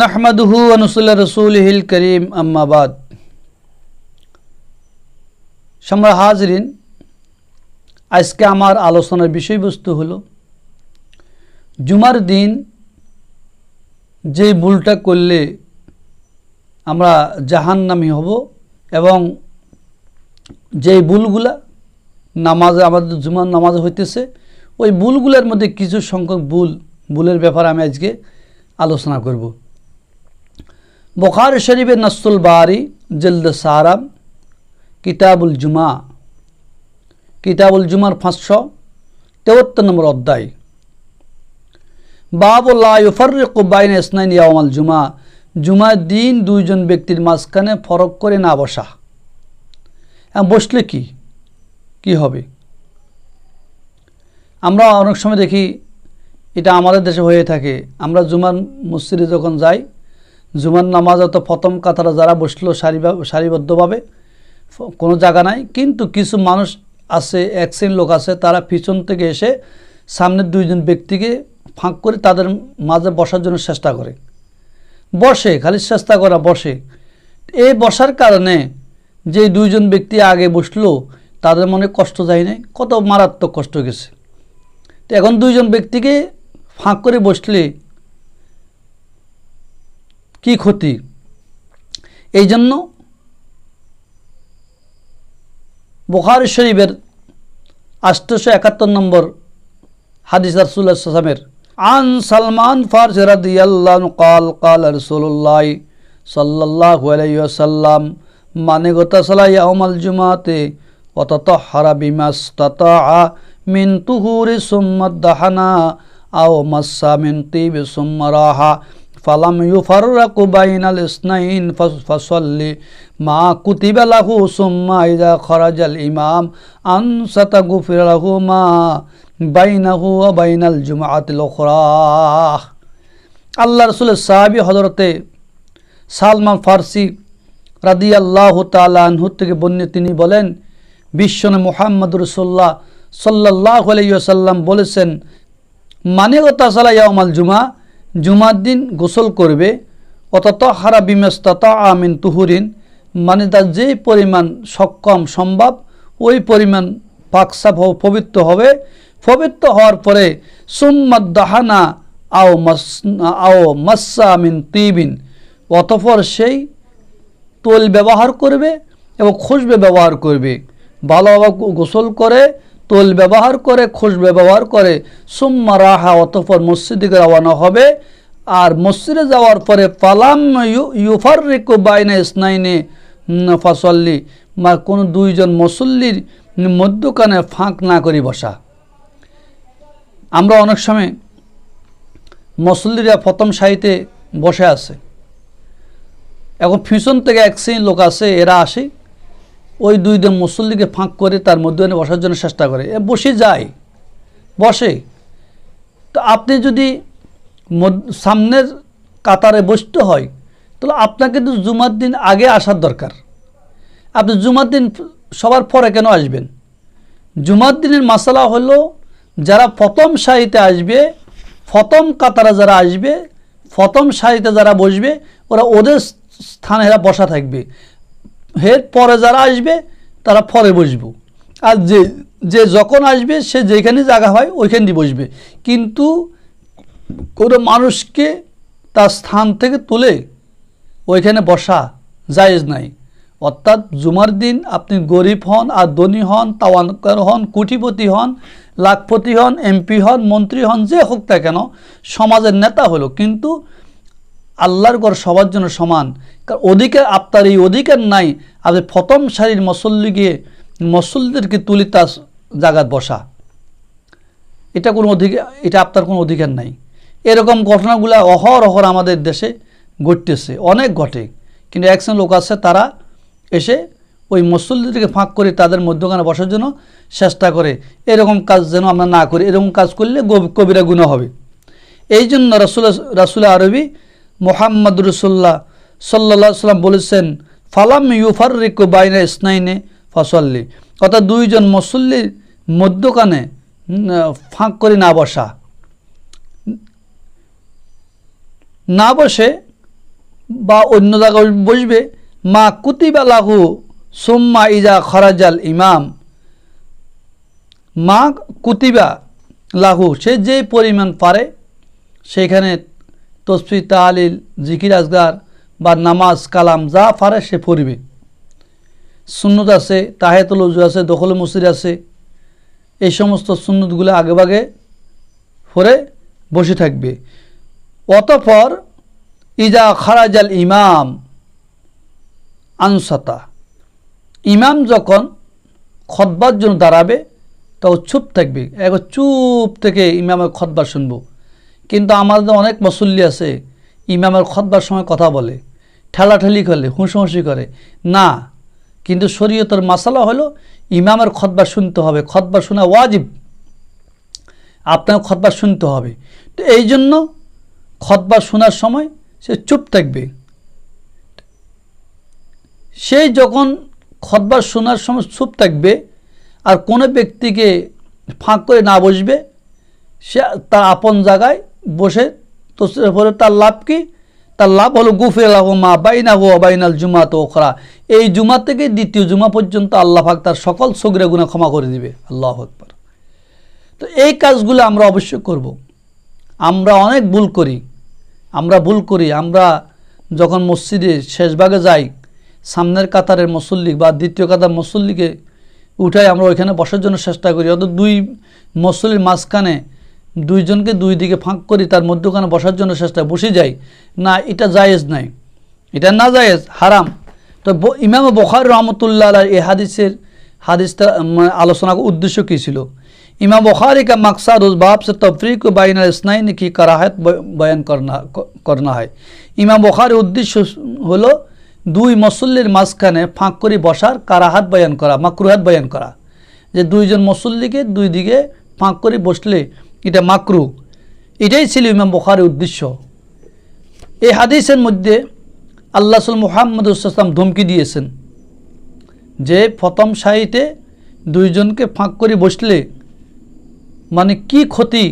নাহমাদুহু আনুসুল্লাহ রসুলহিল করিম আম্মাবাদ সম্রা হাজরিন, আজকে আমার আলোচনার বিষয়বস্তু হলো, জুমার দিন যে ভুলটা করলে আমরা জাহান্নামি হব এবং যে ভুলগুলা নামাজে, আমাদের জুমার নামাজ হইতেছে, ওই ভুলগুলোর মধ্যে কিছু সংখ্যক ভুল, ভুলের ব্যাপারে আমি আজকে আলোচনা করব। বখার শরীফের নসুল বারি জলদ সারাম কিতাবুল জুমা কিতাবুল জুমার পাঁচশো তেহত্তর নম্বর অধ্যায়। বাবুল্লাহফরিকাইন ইসনাইন ইয়ামাল জুমা, জুমার দিন দুইজন ব্যক্তির মাঝখানে ফরক করে না বসা। বসলে কি? কি হবে? আমরা অনেক সময় দেখি এটা আমাদের দেশে হয়ে থাকে। আমরা জুমার মসজিদে যখন যাই জুমার নামাজ অত প্রথম কাতারা যারা বসল সারি সারিবদ্ধভাবে, কোনো জায়গা নাই। কিন্তু কিছু মানুষ আছে, এক লোক আছে, তারা পিছন থেকে এসে সামনের দুইজন ব্যক্তিকে ফাঁক করে তাদের মাঝে বসার জন্য চেষ্টা করে। বসে, খালি চেষ্টা করা, বসে। এই বসার কারণে যে দুইজন ব্যক্তি আগে বসল, তাদের মনে কষ্ট যায় নাই, কত মারাত্মক কষ্ট গেছে। তো এখন দুইজন ব্যক্তিকে ফাঁক করে বসলে কি ক্ষতি? এই জন্য বুখারি শরীফের আষ্টশো একাত্তর নম্বর হাদিস রাসুল্লাহ সালামের আন সালমান ফারস রাদিয়াল্লাহ কাল কাল রসুল্লাহ সাল্লাহ আলাইসাল্লাম মানে গোতাসলা ইয়ামাল জুমাতে অততহারা বিমাস ততা মিন তুহুরি সুম্মদ দাহানা, আও মাসা মিন তিব সুম্মরাহা ফালাম ইউফাররাকু বাইনাল ইসনাইন ফাসাল্লি মা কুতিবা লাহু সুম্মা ইযা খরাজাল ইমাম আনসাতা গুফির লাহু মা বাইনাহু ওয়া বাইনাল জুমআতিল উখরা আল্লাহ রাসূলের সাহাবী হযরতে সালমান ফারসি রাদিয়াল্লাহু তাআলা আনহু থেকে বন্যে তিনি বলেন বিশ্বনে মুহাম্মদ রসুল্লাহ সাল্লাহ আলাইসাল্লাম বলেছেন মানে ও তাসালা ইয়ামাল জুমা? জুমার দিন গোসল করবে অতত হারা বিমেস্তা আমিন তুহুরিন মানে তার যে পরিমাণ সক্ষম সম্ভব, ওই পরিমাণ পাকসাপ পবিত্র হবে। পবিত্র হওয়ার পরে, সুম্মাদ দাহানা আও মাস আও মাসা আমিন তিবিন, অতপর সেই তোল ব্যবহার করবে এবং খুশবে ব্যবহার করবে। ভালোভাবে গোসল করে তোল ব্যবহার করে খুশবে ব্যবহার করে, সুম্মা রাহা অতপর মসজিদে রওয়ানা হবে। আর মসজিদে যাওয়ার পরে পালাম ইউফার রেকো বাইনা ইসনাইনে ফসল্লি বা কোনো দুইজন মুসল্লির মধ্যখানে ফাঁক না করি বসা। আমরা অনেক সময় মুসল্লিরা প্রথম সাহিতে বসে আছে। এখন ফিউশন থেকে এক শ্রেণির লোক আছে, এরা আসে। ওই দুই দিন মুসল্লিকে ফাঁক করে তার মধ্যে বসার জন্য চেষ্টা করে। এ বসে যায়। বসে। তো আপনি যদি সামনের কাতারে বসতে হয়, তাহলে আপনাকে তো জুমার দিন আগে আসার দরকার। আপনি জুমার দিন সবার পরে কেন আসবেন? জুমার দিনের মশলা হলো, যারা প্রথম সারিতে আসবে, প্রথম কাতারে যারা আসবে, প্রথম সারিতে যারা বসবে, ওরা ওদের স্থানে বসা থাকবে। এর পরে যারা আসবে, তারা পরে বসবো। আর যে যে যখন আসবে, সে যেখানে জায়গা হয়, ওইখানে বসবে। কিন্তু কোনো মানুষকে তার স্থান থেকে তুলে ওইখানে বসা জায়েজ নাই। অর্থাৎ জুমার দিন আপনি গরিব হন আর ধনী হন, তাওয়ানকার হন, কুটিপতি হন, লাখপতি হন, এমপি হন, মন্ত্রী হন, যে হোক তা কেন, সমাজের নেতা হলো। কিন্তু আল্লাহর ঘর সবার জন্য সমান। কারণ অধিকার আপনার এই অধিকার নাই আপনি প্রথম সারির মসল্লিকে, মসল্লিদেরকে তুলি তার জায়গায় বসা। এটা কোনো অধিকার, এটা আপনার কোনো অধিকার নাই। এরকম ঘটনাগুলো অহর অহর আমাদের দেশে ঘটতেছে, অনেক ঘটে। কিন্তু একজন লোক আছে, তারা এসে ওই মসল্লিদেরকে ফাঁক করে তাদের মধ্যখানে বসার জন্য চেষ্টা করে। এরকম কাজ যেন আমরা না করি, এরকম কাজ করলে কবিরা গুণা হবে। এই জন্য রাসুল রাসুল আরবি মোহাম্মদ রসুল্লাহ সাল্লা সাল্লাম বলেছেন, ফালাম ইউফার রিকু বাইনা ইসনাইনে ফসল্লি। অর্থাৎ দুইজন মুসল্লির মধ্যখানে ফাঁক করে না বসা। না বসে বা অন্য জায়গায় বসবে, মা কুতিবা লাহু সোম্মা ইজা খরাজাল ইমাম। মা কুতিবা লাহু, সে যে পরিমাণ পারে, সেখানে তসফি তালিল জিকির আজগার বা নামাজ, কালাম, যা পারে সে পড়বে। সুন্নত আছে তাহেতুল উজু আছে, দখল মসজিদ আছে। এই সমস্ত সুন্নতগুলো আগেভাগে পরে বসে থাকবে। অতপর, ইজা খারাজাল ইমাম আনসাতা। ইমাম যখন খতবার জন্য দাঁড়াবে, তাও চুপ থাকবে। একবার চুপ থেকে ইমামের খতবা শুনব। কিন্তু আমাদের অনেক মুসল্লি আছে, ইমামের খতবার সময় কথা বলে, ঠেলাঠেলি করে হুঁসুহুঁসি করে, না, কিন্তু শরীয়তের মাসালা হলো ইমামের খতবা শুনতে হবে খতবা শোনা ওয়াজিব। আপনার খতবা শুনতে হবে। তো এই জন্য খতবা শোনার সময় সে চুপ থাকবে। সেই যখন খতবা শোনার সময় চুপ থাকবে আর কোনো ব্যক্তিকে ফাঁক করে না বসবে, সে তার আপন জায়গায় বসে, তো পরে তার লাভ কি? তার লাভ হলো গুফে মা বাইনা হো বাইনাল জুমা তো ওখরা এই জুমা থেকে দ্বিতীয় জুমা পর্যন্ত আল্লাহ পাক তার সকল সগরে গুণা ক্ষমা করে দিবে। আল্লাহ আকবর। তো এই কাজগুলো আমরা অবশ্যই করব। আমরা অনেক ভুল করি। আমরা ভুল করি। আমরা যখন মসজিদে শেষভাগে যাই, সামনের কাতারের মুসল্লি বা দ্বিতীয় কাতার মুসল্লিকে উঠাই আমরা ওইখানে বসার জন্য চেষ্টা করি। অত দুই মুসল্লির মাঝখানে দুইজনকে দুই দিকে ফাঁক করি তার মধ্যখানে বসার জন্য চেষ্টা বসে যাই না এটা জায়েজ নাই এটা না জায়েজ হারাম তো ব- ইমাম বখার রহমতুল্লাহ আলাহ এই হাদিসের হাদিসটা মানে আলোচনার উদ্দেশ্য কী ছিল ইমাম বখারি का मकसद उस बाप से तफरीक बैन इसनाइन की कराहत ब- बयान करना करना है ইমাম বখারের উদ্দেশ্য হলো দুই মুসল্লির মাঝখানে ফাঁক করে বসার কারাহাত বয়ান করা মাকরুহাত বয়ান করা যে দুইজন মুসল্লিকে দুই দিকে ফাঁক করে বসলে এটা মাকরু। এটাই ছিল ইমাম বখারের উদ্দেশ্য। এই হাদিসের মধ্যে আল্লাহ মুহাম্মদ ইসলাম ধমকি দিয়েছেন যে প্রথম সাহিতে দুইজনকে ফাঁক করে বসলে মানে কি ক্ষতি?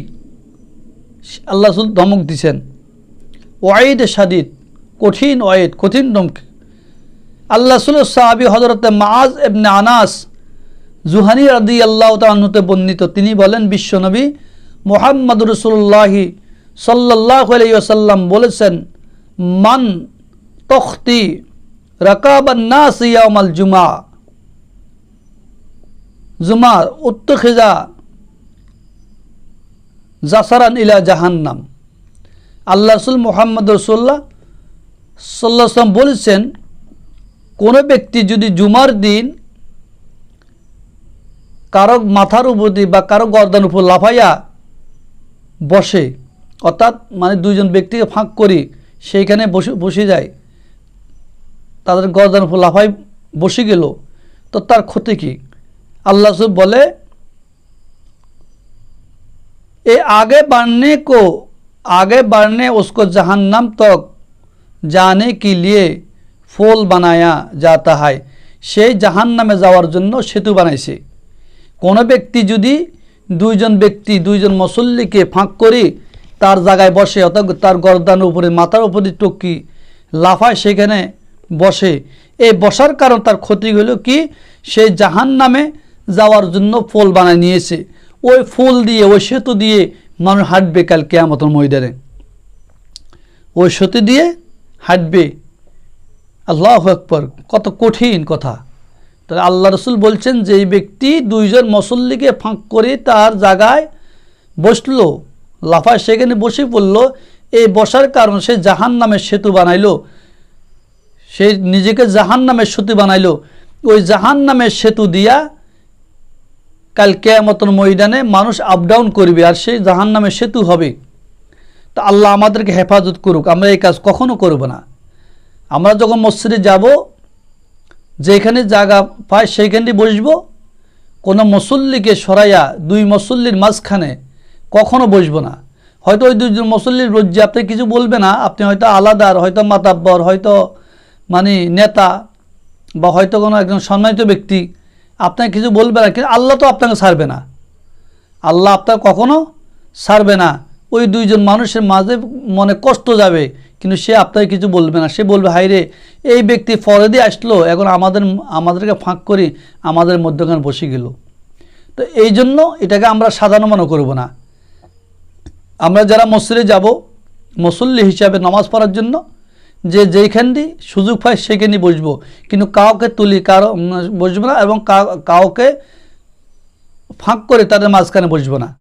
আল্লাহ রসুল ধমক দিছেন ওয়াইদ সাদিদ কঠিন ওয়াইদ কঠিন ধমকি। আল্লাহ রসুল সাহাবি হজরত মাজ এবনে আনাস জুহানি রাদি আল্লাহ তাহতে বর্ণিত। তিনি বলেন, বিশ্বনবী মোহাম্মদ রসুল্লাহি সাল্লাহ বলেছেন, মান তখতি রাকাবান্নাস ইয়ামাল জুমা। জুমা, উত্তখিজা, জাসারান ইলা জাহান্নাম। আল্লাহ রসুল মোহাম্মদ রসুল্লাহ সাল্লাম বলেছেন, কোনো ব্যক্তি যদি জুমার দিন কারও মাথার উপর দিয়ে বা কারও গর্দান উপর লাফাইয়া বসে অর্থাৎ মানে দুইজন ব্যক্তিকে ফাঁক করি সেইখানে বসে বসে যায় তাদের গর্দান উপর লাফাই বসে গেল তো তার ক্ষতি কি আল্লাহ রসুল বলে ये आगे बढ़ने को आगे बढ़ने उसको जहन्नम तक जाने के लिए ফোল বানায়া যাতা হয় সেই জাহান্নামে যাওয়ার জন্য সেতু বানাইছে কোনো ব্যক্তি যদি দুইজন ব্যক্তি, দুইজন মুসল্লিকে ফাঁক করে, তার জায়গায় বসে, অর্থাৎ তার গরদানের উপরে, মাথার উপরে টুকি লাফায়, সেখানে বসে। এই বসার কারণ তার ক্ষতি হলো কি? সেই জাহান্নামে যাওয়ার জন্য ফোল বানায় নিয়েছে। ওই ফুল দিয়ে, ওই সেতু দিয়ে মানুষ হাঁটবে কাল কেয়ামতর ময়দানে। ওই সেতু দিয়ে হাঁটবে। আল্লাহ আকবর, কত কঠিন কথা। তাহলে আল্লাহ রসুল বলছেন যে এই ব্যক্তি দুইজন মুসল্লিকে ফাঁক করে তার জায়গায় বসল। লাফায় সেখানে বসে পড়ল। এই বসার কারণ সে জাহান নামের সেতু বানাইলো। সে নিজেকে জাহান নামের সেতু বানাইলো। ওই জাহান নামের সেতু দিয়া কাল কেয়ামতন ময়দানে মানুষ আপ ডাউন করবে আর সেই জাহান নামে সেতু হবে। তা আল্লাহ আমাদেরকে হেফাজত করুক। আমরা এই কাজ কখনো করব না। আমরা যখন মসজিদে যাব যেখানে জায়গা পায় সেইখানটি বসবো। কোনো মুসল্লিকে সরাইয়া দুই মুসল্লির মাঝখানে কখনো বসবো না। হয়তো ওই দুইজন মুসল্লির রজ্জে আপনি কিছু বলবে না, আপনি হয়তো আলাদার হয়তো মাতাব্বর, হয়তো মানে নেতা, বা হয়তো কোনো একজন সম্মানিত ব্যক্তি আপনাকে কিছু বলবে না, কিন্তু আল্লাহ তো আপনাকে ছাড়বে না। আল্লাহ আপনার কখনো ছাড়বে না। ওই দুইজন মানুষের মাঝে মনে কষ্ট যাবে, কিন্তু সে আপনাকে কিছু বলবে না। সে বলবে হাইরে এই ব্যক্তি ফরেদি আসলো, এখন আমাদের, আমাদেরকে ফাঁক করে আমাদের মধ্যখানে বসে গেল। তো এই জন্য এটাকে আমরা সাধারণ মনে করব না। আমরা যারা মসজিদে যাব, মুসল্লি হিসাবে নামাজ পড়ার জন্য, যে যেইখান দিয়ে সুযোগ পায় সেখানেই বসবো। কিন্তু কাউকে তুলি, কারও বসবো না এবং কাউ- কাউকে ফাঁক করে তাদের মাঝখানে বসবো না।